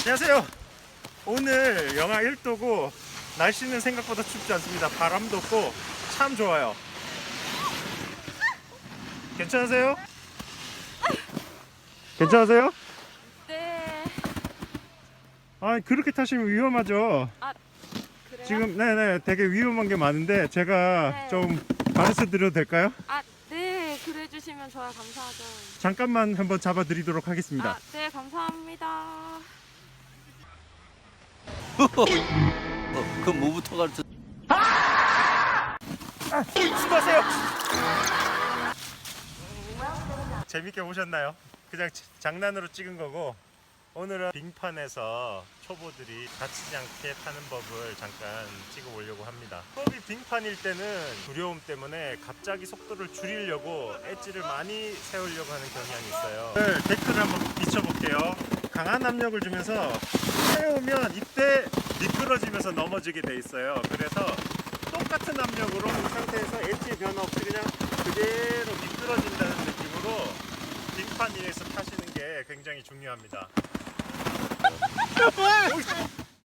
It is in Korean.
안녕하세요. 오늘 영하 1도고 날씨는 생각보다 춥지 않습니다. 바람도 없고 참 좋아요. 괜찮으세요? 괜찮으세요? 네. 아 그렇게 타시면 위험하죠. 그래요? 지금 네네 되게 위험한 게 많은데 제가 네. 좀 가르쳐 드려도 될까요? 아, 네. 그래 주시면 저야 감사하죠. 잠깐만 한번 잡아 드리도록 하겠습니다. 아, 네, 감사합니다. 어, 그 뭐부터 가르쳐? 수고하세요. 재밌게 보셨나요? 그냥 자- 장난으로 찍은 거고 오늘은 빙판에서 초보들이 다치지 않게 타는 법을 잠깐 찍어 보려고 합니다. 처음이 빙판일 때는 두려움 때문에 갑자기 속도를 줄이려고 엣지를 많이 세우려고 하는 경향이 있어요. 오늘 댓글을 한번 비춰볼게요. 강한 압력을 주면서 세우면 이때 미끄러지면서 넘어지게 돼 있어요. 그래서 똑같은 압력으로 이 상태에서 엣지 변화 없이 그냥 그대로 미끄러진다는 느낌으로 빙판 위에서 타시는 게 굉장히 중요합니다.